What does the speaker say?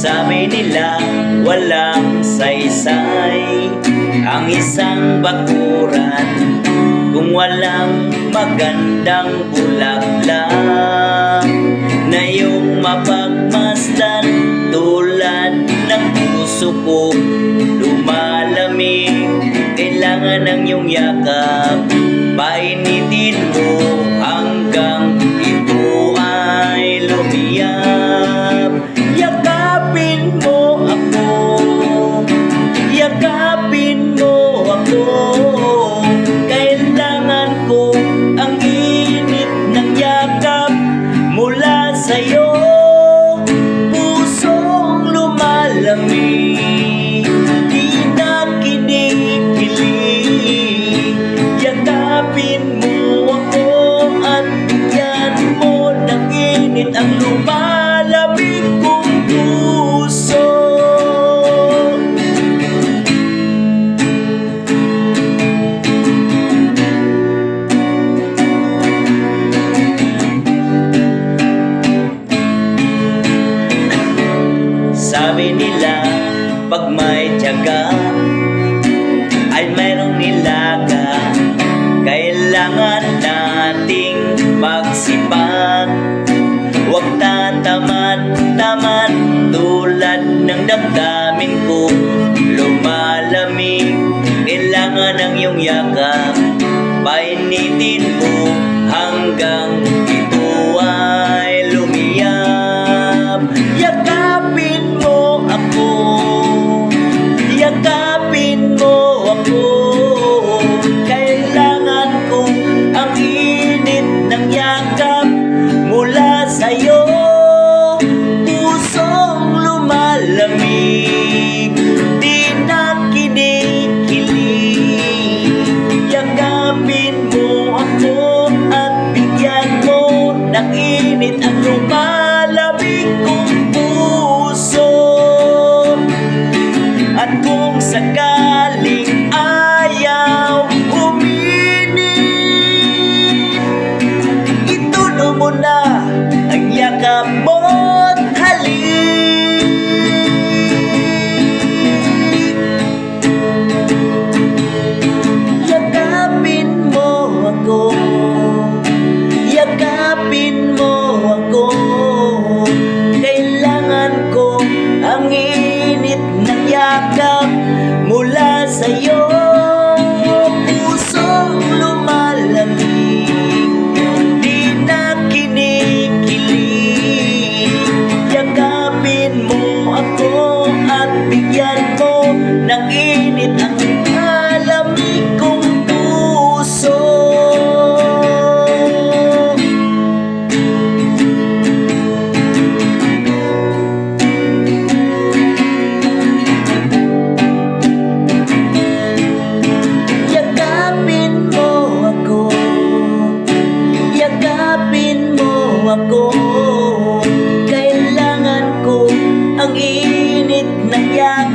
Sabi nila walang saysay. Ang isang bakuran Kung walang magandang bulaklak Na yung mapagmasdan Tulad ng puso ko. Lumalamig Kailangan ng iyong yakap. Painitin mo ako Kailangan ko ang init ng yakap Mula sa'yo. Pusong lumalamig Di na Yakapin mo ako At bigyan mo init Ang lumalamig kong puso Sabi nila pag may tiyaga ay mayroong nilaga. Kailangan nating magsipag Huwag tatamad-tamad tulad ng damdamin ko. Lumalamig, kailangan ng iyong yakap. Painitin tanggap mula sa'yo. panaginip na yan